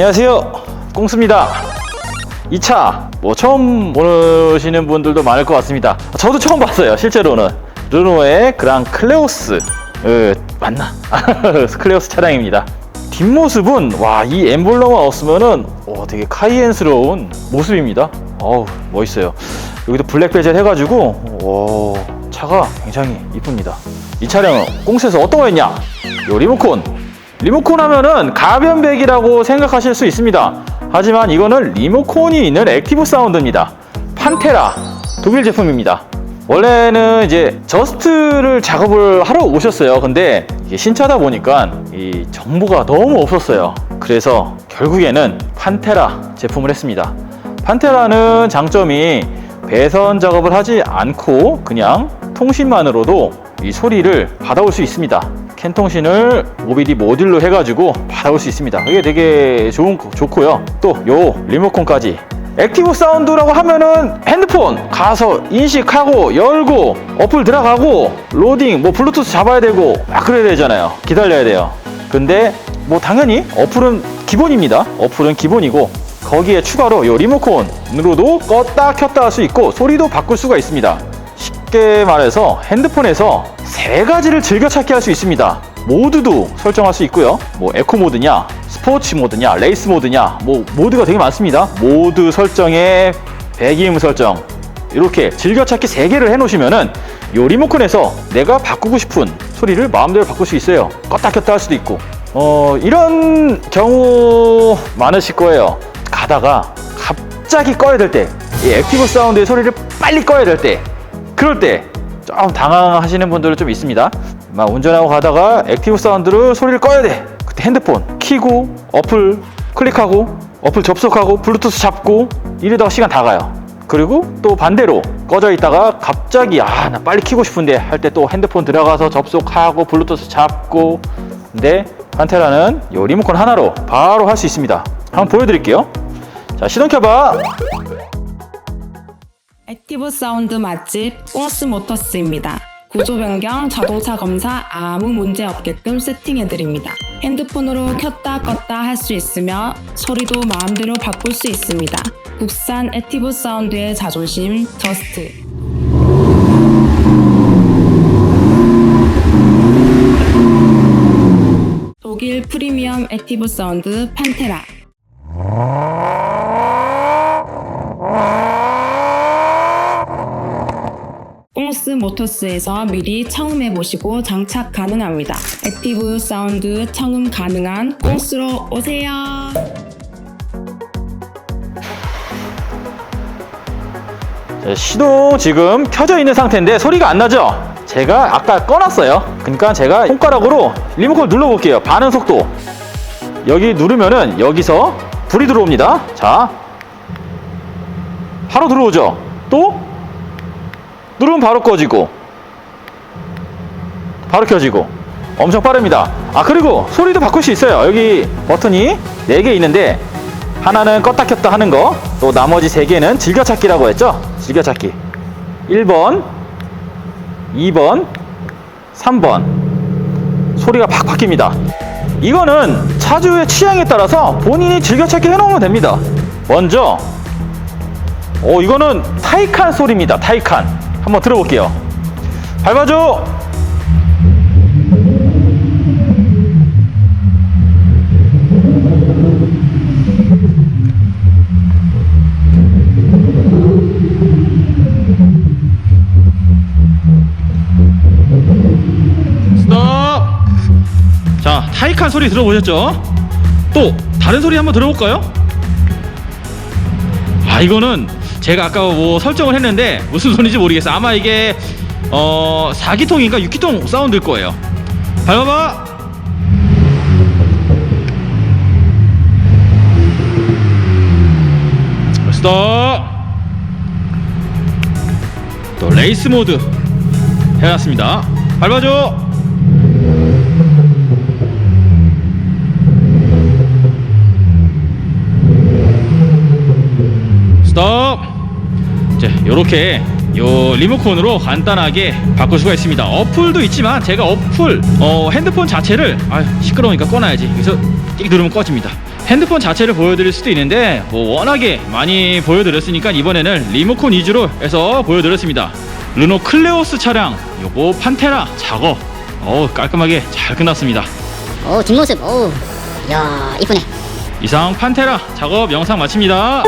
안녕하세요. 꽁스입니다. 이차뭐 처음 보시는 분들도 많을 것 같습니다. 저도 처음 봤어요. 실제로는 르노의 그랑 클레오스 어, 맞나? 클레오스 차량입니다. 뒷모습은 와 이 엠블럼만 없으면은 와 되게 카이엔스러운 모습입니다. 어우 멋있어요. 여기도 블랙 베젤 해가지고 와 차가 굉장히 이쁩니다. 이 차량은 꽁스에서 어떤 거였냐? 요 리모콘 리모콘 하면은 가변백이라고 생각하실 수 있습니다. 하지만 이거는 리모콘이 있는 액티브 사운드입니다. 판테라 독일 제품입니다. 원래는 이제 저스트를 작업을 하러 오셨어요. 근데 신차다 보니까 이 정보가 너무 없었어요. 그래서 결국에는 판테라 제품을 했습니다. 판테라는 장점이 배선 작업을 하지 않고 그냥 통신만으로도 이 소리를 받아올 수 있습니다. 캔 통신을 OBD 모듈로 해가지고 받아올 수 있습니다. 이게 되게 좋은 좋고요. 또 요 리모컨까지 액티브 사운드라고 하면은 핸드폰 가서 인식하고 열고 어플 들어가고 로딩 뭐 블루투스 잡아야 되고 막 그래야 되잖아요. 기다려야 돼요. 근데 뭐 당연히 어플은 기본입니다. 어플은 기본이고 거기에 추가로 요 리모컨으로도 껐다 켰다 할 수 있고 소리도 바꿀 수가 있습니다. 쉽게 말해서 핸드폰에서 세 가지를 즐겨찾기 할수 있습니다. 모드도 설정할 수 있고요. 뭐 에코 모드냐, 스포츠 모드냐, 레이스 모드냐, 뭐 모드가 되게 많습니다. 모드 설정에 배기음 설정 이렇게 즐겨찾기 세 개를 해놓으시면은 요 리모컨에서 내가 바꾸고 싶은 소리를 마음대로 바꿀 수 있어요. 껐다 켰다 할 수도 있고. 어 이런 경우 많으실 거예요. 가다가 갑자기 꺼야 될 때, 이 액티브 사운드의 소리를 빨리 꺼야 될 때, 그럴 때 좀 당황하시는 분들은 좀 있습니다. 막 운전하고 가다가 액티브 사운드로 소리를 꺼야 돼. 그때 핸드폰 키고 어플 클릭하고 어플 접속하고 블루투스 잡고 이러다가 시간 다 가요. 그리고 또 반대로 꺼져 있다가 갑자기 아 나 빨리 키고 싶은데 할 때 또 핸드폰 들어가서 접속하고 블루투스 잡고 근데 판테라는 요 리모컨 하나로 바로 할 수 있습니다. 한번 보여드릴게요. 자 시동 켜봐. 액티브 사운드 맛집 꽁스 모터스입니다. 구조 변경, 자동차 검사 아무 문제 없게끔 세팅해드립니다. 핸드폰으로 켰다 껐다 할 수 있으며 소리도 마음대로 바꿀 수 있습니다. 국산 액티브 사운드의 자존심 저스트. 독일 프리미엄 액티브 사운드 판테라. 꽁스 모터스에서 미리 청음해 보시고 장착 가능합니다. 액티브 사운드 청음 가능한 꽁스로 오세요. 자, 시동 지금 켜져 있는 상태인데 소리가 안 나죠? 제가 아까 꺼놨어요. 그러니까 제가 손가락으로 리모컨 눌러볼게요. 반응 속도. 여기 누르면은 여기서 불이 들어옵니다. 자, 바로 들어오죠. 또 누르면 바로 꺼지고, 바로 켜지고. 엄청 빠릅니다. 아 그리고 소리도 바꿀 수 있어요. 여기 버튼이 4개 있는데 하나는 껐다 켰다 하는 거, 또 나머지 세 개는 즐겨찾기라고 했죠? 즐겨찾기. 1번, 2번, 3번. 소리가 팍 바뀝니다. 이거는 차주의 취향에 따라서 본인이 즐겨찾기 해놓으면 됩니다. 먼저, 어, 이거는 타이칸 소리입니다. 타이칸. 한번 들어볼게요. 밟아줘! 스톱! 자, 타이칸 소리 들어보셨죠? 또 다른 소리 한번 들어볼까요? 아, 이거는 제가 아까 뭐 설정을 했는데 무슨 소리인지 모르겠어요. 아마 이게 어 4기통인가 6기통 사운드일 거예요. 밟아봐. 스톱. 또 레이스 모드 해놨습니다. 밟아줘. 스톱. 이제 이렇게 요 리모컨으로 간단하게 바꿀 수가 있습니다. 어플도 있지만 제가 어플 어, 핸드폰 자체를 아 시끄러우니까 꺼놔야지. 그래서 띡 누르면 꺼집니다. 핸드폰 자체를 보여드릴 수도 있는데 뭐 워낙에 많이 보여드렸으니까 이번에는 리모컨 위주로 해서 보여드렸습니다. 르노 클레오스 차량 요거 판테라 작업 어우 깔끔하게 잘 끝났습니다. 오 뒷모습 오 이야 이쁘네 이상 판테라 작업 영상 마칩니다.